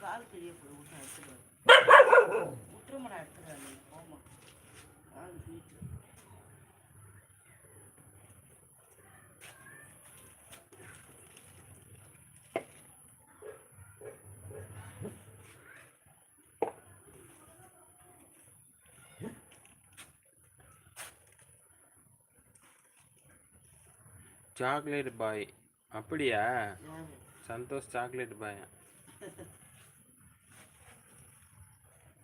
கால் கிழிய போய் விட்டு எடுத்துட்டு விட்டுருமா நான் நீ போமா கால் கிழிச்சு சாக்லேட் பாய். அப்படியா? Santhosh chocolate boy.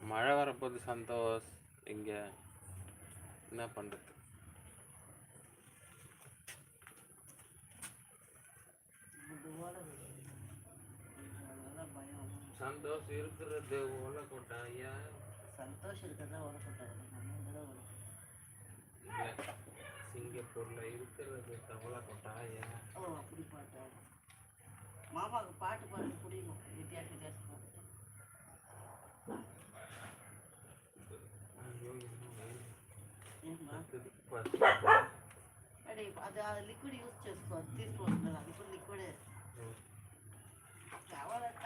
மழை வரப்போகுது சந்தோஷ். இங்க என்ன சந்தோஷ் இருக்கிறது கொட்டாயா? சந்தோஷம் இருக்கிறதா வரப்பட்டாரு நம்ம கூட வரும் இல்லை சிங்கப்பூர்ல இருக்கிறது தவளை கொட்டாயா? ஓ அப்படி பாட்டா అంటే అది ఆ లిక్విడ్ యూజ్ చేసుకోవాలి తీసుకుంటున్నారు అది కూడా లిక్విడే కావాలంట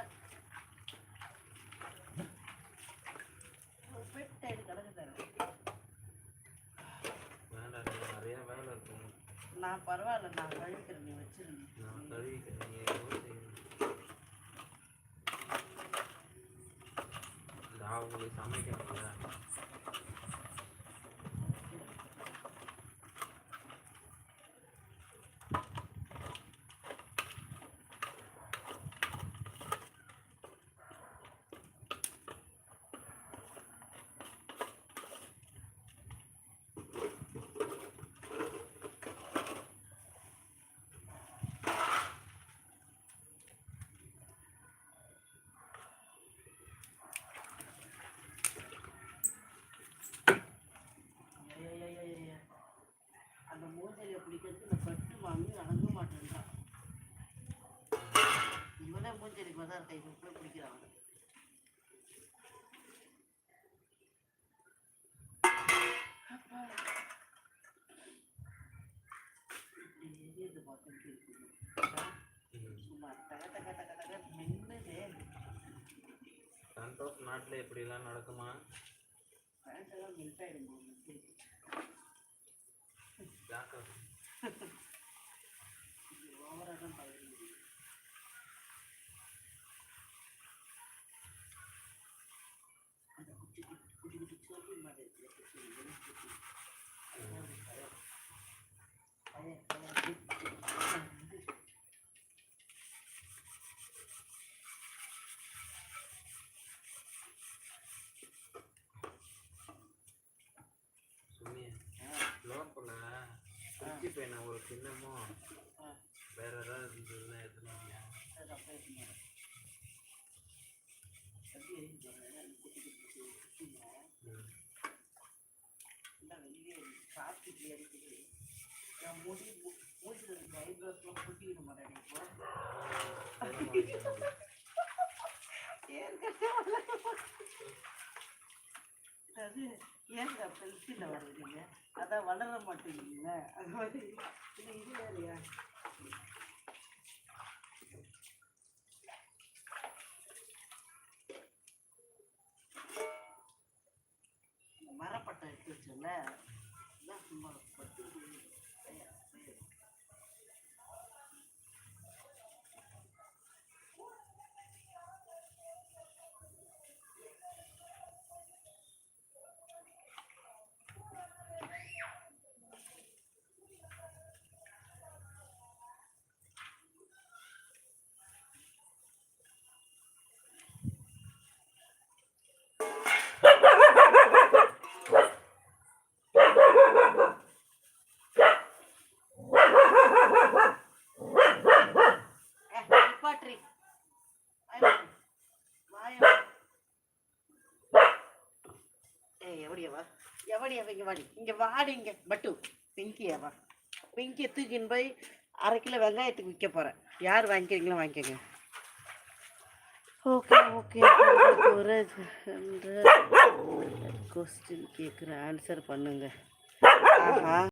పెట్టాడు కడగదారు நிறைய வேலை இருக்கும் நான் பரவாயில்ல நான் கழுவிக்கிறேன். நீ வச்சிருங்க. நான் கழுவிக்கிறேன். நீ அவங்களுக்கு சமைக்கிறேன் தக தக தக தக மின்னுதே. சந்தோஷ் நாட்டில் நடக்குமா எல்லாம் மெல்ட் ஆயிடும் போல இருக்கு. ஜாக்கிரதை. இது ஓவரா தான் பழகுது. அந்த குட்டி குட்டி குட்டி குட்டி சோப்பு மாதிரி இருக்குல்ல, குட்டி வெள்ளை குட்டி. அதெல்லாம் ஒரு பயம். பயம், பயம், பயம். இது சுமி ஆ, லோக்கல்ல குச்சி பையனா ஒரு சின்னமோ வேற ஏதாவது இருந்ததுன்னா எடுத்துனாங்க அது அப்படியே இருக்கணும். குட்டி குட்டி குட்டிங்க. வெளியே ஏங்க பென்சிலில் வர்றீங்க அதான் வளர மாட்டேங்குதுல்ல அது மாதிரி இல்லை இது வேறையா? இந்த மரப்பட்டை எடுத்து வச்சல இதான் சும்மா இருக்கும். ஏய், எவடியா வா எவடியா வாடி இங்கே வாடி இங்கே. பட்டு பிங்கியா வா பிங்கியை தூக்கின்னு போய் அரை கிலோ வெங்காயத்துக்கு விற்க போறேன். யார் வாங்கிக்கிறீங்களோ வாங்கிக்கோங்க. ஓகே ஓகே ஒரு கொஸ்டின் கேட்குற ஆன்சர் பண்ணுங்க. ஆஹா.